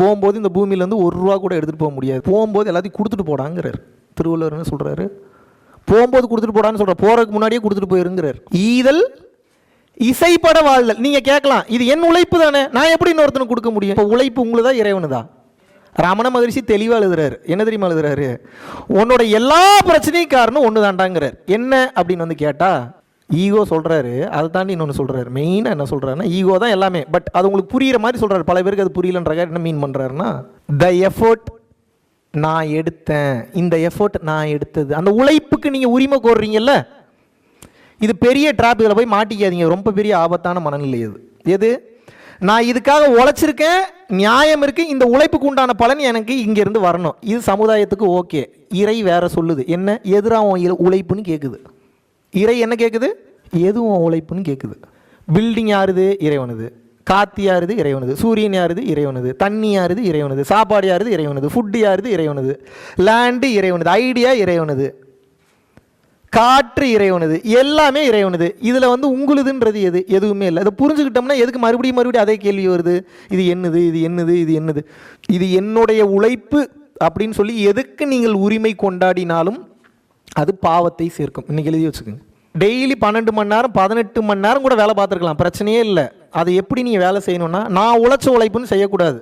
போகும்போது இந்த பூமியிலேருந்து ஒரு ரூபா கூட எடுத்துகிட்டு போக முடியாது. போகும்போது எல்லாத்தையும் கொடுத்துட்டு போடாங்கிறார். திருவள்ளுவர் என்ன சொல்கிறாரு போகும்போது கொடுத்துட்டு போடான்னு சொல்கிற போகிறதுக்கு முன்னாடியே கொடுத்துட்டு போயிருங்கிறார். ஈதல் இசைப்பட வாழ்தல். நீங்கள் கேட்கலாம். இது என் உழைப்பு தானே. நான் எப்படி இன்னொருத்தனுக்கு கொடுக்க முடியும்? இப்போ உழைப்பு உங்களுதான் இறைவனு தான் ரமண மகரிஷி தெளிவாக எழுதுறாரு. என்ன தெரியுமா எழுதுறாரு? உன்னோட எல்லா பிரச்சனையும் காரணம் ஒன்று தாண்டாங்கிறார் என்ன அப்படின்னு வந்து கேட்டால் ஈகோ சொல்கிறாரு அதை தாண்டி இன்னொன்று சொல்கிறாரு மெயினாக என்ன சொல்கிறாருன்னா ஈகோ தான் எல்லாமே. பட் அது உங்களுக்கு புரியிற மாதிரி சொல்கிறாரு பல பேருக்கு அது புரியலன்றக்காக என்ன மீன் பண்ணுறாருன்னா த எஃபோர்ட் நான் எடுத்தேன். இந்த எஃபோர்ட் நான் எடுத்தது. அந்த உழைப்புக்கு நீங்கள் உரிமை கோர்றீங்கல்ல? இது பெரிய ட்ராப் இதில் போய் மாட்டிக்காதீங்க. ரொம்ப பெரிய ஆபத்தான மனநிலை இது எது? நான் இதுக்காக உழைச்சிருக்கேன். நியாயம் இருக்குது இந்த உழைப்புக்கு உண்டான பலன் எனக்கு இங்கேருந்து வரணும். இது சமுதாயத்துக்கு ஓகே. இறை வேற சொல்லுது. என்ன? எதிராக உழைப்புன்னு கேட்குது இறை என்ன கேட்குது எதுவும் உழைப்புன்னு கேட்குது பில்டிங் யாருது? இறைவனுது. காத்து யாருது? இறைவனுது. சூரியன் யாருது? இறைவனுது. தண்ணி யாருது? இறைவனுது. சாப்பாடு யாருது? இறைவனுது. ஃபுட்டு யாருது? இறைவனுது. லேண்டு இறைவனுது. ஐடியா இறைவனுது. காற்று இறைவனுது. எல்லாமே இறைவனுது. இதில் வந்து உங்களுதுன்றது எது? எதுவுமே இல்லை. அதை புரிஞ்சுக்கிட்டோம்னா எதுக்கு மறுபடியும் மறுபடியும் அதே கேள்வி வருது? இது என்னது? இது என்னது? இது என்னது? இது என்னுடைய உழைப்பு அப்படின்னு சொல்லி எதுக்கு நீங்கள் உரிமை கொண்டாடினாலும் அது பாவத்தை சேர்க்கும். இன்றைக்கி எழுதி வச்சுக்கோங்க. டெய்லி பன்னெண்டு மணி நேரம் பதினெட்டு மணி நேரம் கூட வேலை பார்த்துருக்கலாம். பிரச்சனையே இல்லை. அதை எப்படி நீங்கள் வேலை செய்யணும்னா நான் உழைச்ச உழைப்புன்னு செய்யக்கூடாது.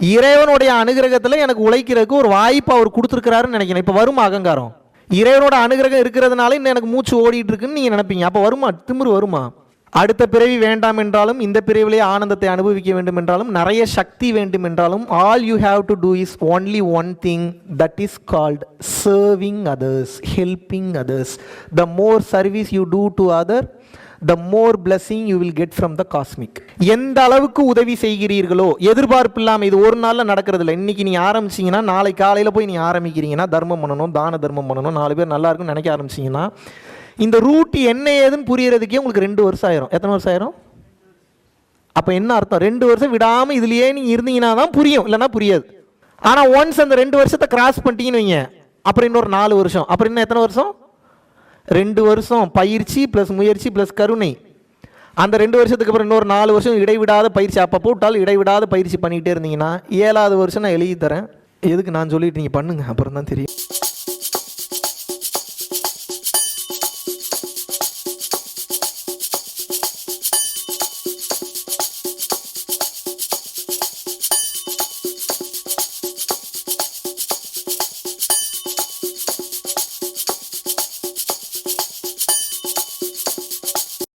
இறைவனுடைய அனுகிரகத்தில் எனக்கு உழைக்கிறதுக்கு ஒரு வாய்ப்பு அவர் கொடுத்துருக்கிறாருன்னு நினைக்கிறேன் இப்போ வருமா அகங்காரம்? இறைவனோட அனுகிரகம் இருக்கிறதுனால இன்னும் எனக்கு மூச்சு ஓடிட்டு இருக்குன்னு நீங்கள் நினைப்பீங்க. அப்போ வருமா? திமிரு வருமா? அடுத்த பிறவி வேண்டாம் என்றாலும் இந்த பிறவிலே ஆனந்தத்தை அனுபவிக்க வேண்டும் என்றாலும் நிறைய சக்தி வேண்டும் என்றாலும் all you have to do is only one thing that is called serving others helping others the more service you do to other the more blessing you will get from the cosmic எந்த அளவுக்கு உதவி செய்கிறீர்களோ எதிர்பார்ப்பு இல்லாமல் இது ஒரு நாளில் நடக்கிறது இல்லை இன்னைக்கு நீ ஆரம்பிச்சீங்கன்னா நாளை காலையில் போய் நீ ஆரம்பிக்கிறீங்கன்னா தர்மம் பண்ணணும் தான தர்மம் பண்ணணும் நாலு பேர் நல்லா இருக்கும்னு நினைக்க ஆரம்பிச்சீங்கன்னா இந்த ரூட் என்ன ஏதுன்னு புரியறதுக்கே உங்களுக்கு ரெண்டு வருஷம் ஆயிரும். எத்தனை வருஷம் ஆயிரும்? அப்போ என்ன அர்த்தம்? ரெண்டு வருஷம் விடாமல் இதுலயே நீங்கள் இருந்தீங்கன்னா தான் புரியும். இல்லைன்னா புரியாது. ஆனால் ஒன்ஸ் அந்த ரெண்டு வருஷத்தை கிராஸ் பண்ணிட்டீங்கன்னு வைங்க. அப்புறம் இன்னொரு நாலு வருஷம். அப்புறம் இன்னும் எத்தனை வருஷம்? ரெண்டு வருஷம். பயிற்சி ப்ளஸ் முயற்சி ப்ளஸ் கருணை. அந்த ரெண்டு வருஷத்துக்கு அப்புறம் இன்னொரு நாலு வருஷம் இடைவிடாத பயிற்சி. அப்போ போட்டாலும் இடைவிடாத பயிற்சி பண்ணிகிட்டே இருந்தீங்கன்னா ஏழாவது வருஷம் நான் எழுதி தரேன். எதுக்கு நான் சொல்லிட்டு நீங்கள் பண்ணுங்க. அப்புறம் தான் தெரியும்.